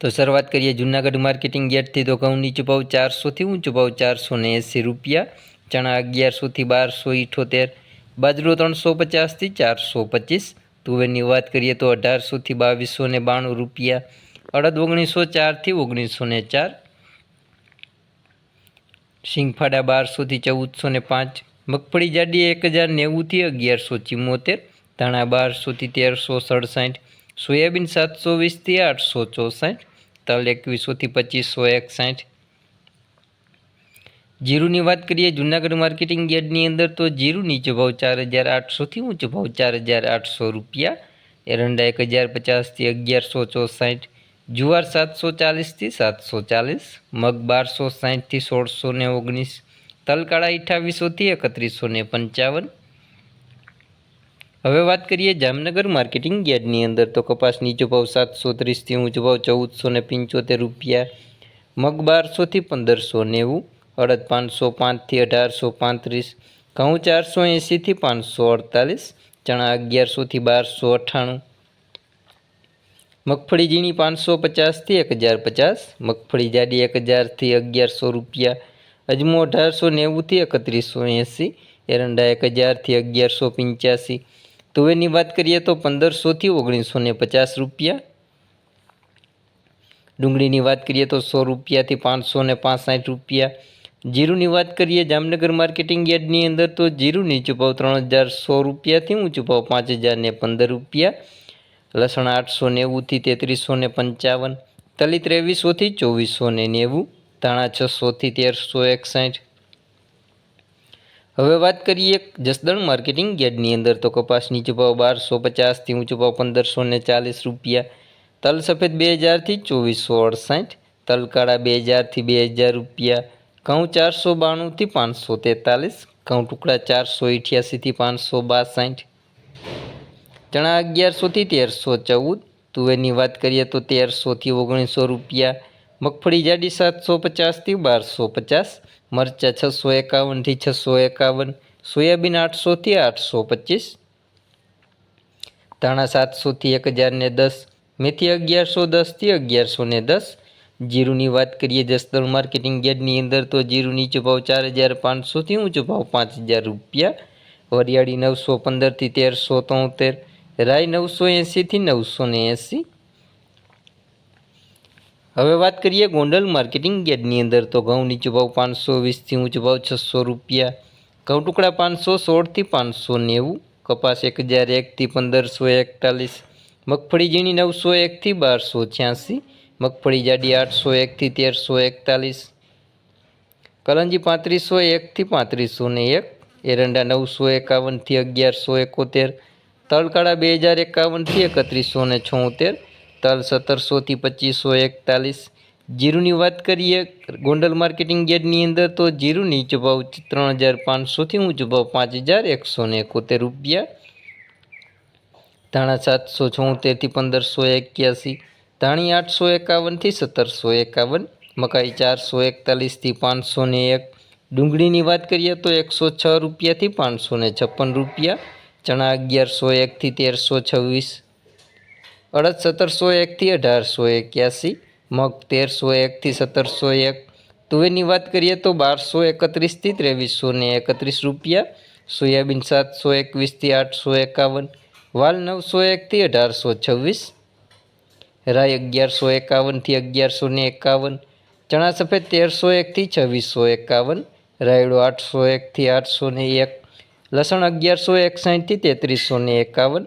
તો શરૂઆત કરીએ જૂનાગઢ માર્કેટિંગ યાર્ડથી. તો ઘઉં નીચો ચારસોથી ઊંચો ભાવ ચારસો ને એંસી રૂપિયા. ચણા અગિયારસોથી બારસો ઇઠોતેર. બાજરો ત્રણસો પચાસથી ચારસો પચીસ. તુવેરની વાત કરીએ તો અઢારસોથી બાવીસો ને બાણું રૂપિયા. અડદ ઓગણીસો ચારથી ઓગણીસો ને ચાર. શિંગફાડા બારસોથી ચૌદસો ને પાંચ. મગફળી જાડી એક હજાર નેવુંથી અગિયારસો ચિમ્મોતેર ધાણા બારસોથી તેરસો સડસાઠ. સોયાબીન સાતસો વીસથી આઠસો ચોસઠ, તલ એકવીસોથી પચીસો એકસાઠ. જીરુની વાત કરીએ જૂનાગઢ માર્કેટિંગ યાર્ડની અંદર, તો જીરું નીચો ભાવ ચાર હજાર આઠસોથી ઊંચો ભાવ ચાર હજાર આઠસો રૂપિયા. એરંડા એક હજાર પચાસથી અગિયારસો ચોસાઠ. જુવાર સાતસો ચાલીસથી સાતસો ચાલીસ. મગ બારસો સાઠથી સોળસો ને ઓગણીસ. તલકાળા અઠ્ઠાવીસોથી એકત્રીસો ને પંચાવન. હવે વાત કરીએ જામનગર માર્કેટિંગ યાર્ડની અંદર તો કપાસ નીચો ભાવ સાતસો ત્રીસથી ઊંચો ભાવ ચૌદસો ને પંચોતેર રૂપિયા, મગ બારસોથી પંદરસો નેવું અડદ પાંચસો પાંચથી અઢારસો પાંત્રીસ, ઘઉં ચારસો એંશીથી પાંચસો અડતાલીસ, ચણા અગિયારસોથી બારસો અઠ્ઠાણું, મગફળી ઝીણી પાંચસો પચાસથી એક હજાર પચાસ, મગફળી જાડી એક હજારથી અગિયારસો રૂપિયા, અજમો અઢારસો નેવુંથી એકત્રીસો એંસી એરંડા એક હજારથી અગિયારસો પંચ્યાસી તુવેરની વાત કરીએ તો પંદરસોથી ઓગણીસો ને પચાસ રૂપિયા. ડુંગળીની વાત કરીએ તો સો રૂપિયાથી પાંચસો ને પાંસઠ રૂપિયા. જીરુની વાત કરીએ જામનગર માર્કેટિંગ યાર્ડની અંદર તો જીરું નીચું ત્રણ હજાર સો રૂપિયાથી ઊંચું ભાવ પાંચ હજાર ને પંદર રૂપિયા. લસણ આઠસો નેવુંથી તેત્રીસો ને પંચાવન. તલી ત્રેવીસોથી ચોવીસો ને નેવું. ધાણા છસોથી તેરસો એકસાઠ. હવે વાત કરીએ જસદણ માર્કેટિંગ યાર્ડની અંદર તો કપાસ નીચો ભાવ બારસો પચાસથી ઊંચો ભાવ પંદરસો ને ચાલીસ રૂપિયા. તલ સફેદ બે હજારથી ચોવીસો અડસાઠ. તલ કાળા બે હજારથી બે હજાર રૂપિયા. ઘઉં ચારસો બાણુંથી પાંચસો તેતાલીસ. ઘઉં ટુકડા ચારસો અઠ્યાસીથી પાંચસો બાસઠ. ચણા અગિયારસોથી તેરસો ચૌદ. તુવેરની વાત કરીએ તો તેરસોથી ઓગણીસો રૂપિયા. મગફળી જાડી સાતસો પચાસથી બારસો પચાસ. મરચાં છસો એકાવનથી છસો એકાવન, સોયાબીન આઠસોથી આઠસો પચીસ, ધાણા સાતસોથી એક હજારને દસ, મેથી અગિયારસો દસથી અગિયારસો ને દસ. જીરુની વાત કરીએ જસદણ માર્કેટિંગ યાર્ડની અંદર તો જીરું નીચો ભાવ ચાર હજાર પાંચસોથી ઊંચો ભાવ પાંચ હજાર રૂપિયા. વરિયાળી નવસો પંદરથી તેરસો તોતેર રાય નવસો એંસીથી નવસો ને એંસી હવે વાત કરીએ ગોંડલ માર્કેટિંગ યાર્ડની અંદર. તો ઘઉંની ચુભાવ પાંચસો, વીસથી ઊંચો ભાવ છસો રૂપિયા. ઘઉં ટુકડા પાંચસો, સોળથી પાંચસો નેવું. કપાસ એક હજાર એકથી પંદરસો એકતાલીસ. મગફળી ઝીણી નવસો એકથી બારસો છ્યાસી. મગફળી જાડી આઠસો એકથી તેરસો એકતાલીસ. કલંજી પાંત્રીસો એકથી પાંત્રીસો ને એક. એરંડા નવસો એકાવનથી અગિયારસો એકોતેર. તળકાળા બે હજાર એકાવનથી એકત્રીસો ને છોતેર. તલ સત્તરસોથી પચીસો એકતાલીસ. જીરુની વાત કરીએ ગોંડલ માર્કેટિંગ યાર્ડની અંદર, તો જીરું નીચો ભાવ ત્રણ હજાર પાંચસોથી ઊંચો ભાવ પાંચ હજાર એકસો ને એકોતેર રૂપિયા. ધાણા સાતસો છોતેરથી પંદરસો એક્યાસી. ધાણી આઠસો એકાવનથી સત્તરસો એકાવન. મકાઈ ચારસો એકતાલીસથી પાંચસો ને એક. ડુંગળીની વાત કરીએ તો એકસો છ રૂપિયાથી પાંચસો ને છપ્પન રૂપિયા. ચણા અગિયારસો એકથી તેરસો છવ્વીસ. અડદ સત્તરસો એકથી અઢારસો એક્યાસી, મગ તેરસો એકથી સત્તરસો એક. તુવેરની વાત કરીએ તો બારસો એકત્રીસથી ત્રેવીસો ને એકત્રીસ રૂપિયા, સોયાબીન સાતસો એકવીસથી આઠસો એકાવન, વાલ નવસો એકથી અઢારસો છવ્વીસ રાય અગિયારસો એકાવનથી અગિયારસો ને એકાવન, ચણા સફેદ તેરસો એકથી છવ્વીસો એકાવન, રાયડો આઠસો એકથી આઠસો ને એક, લસણ અગિયારસો એકસાઠથી તેત્રીસો ને એકાવન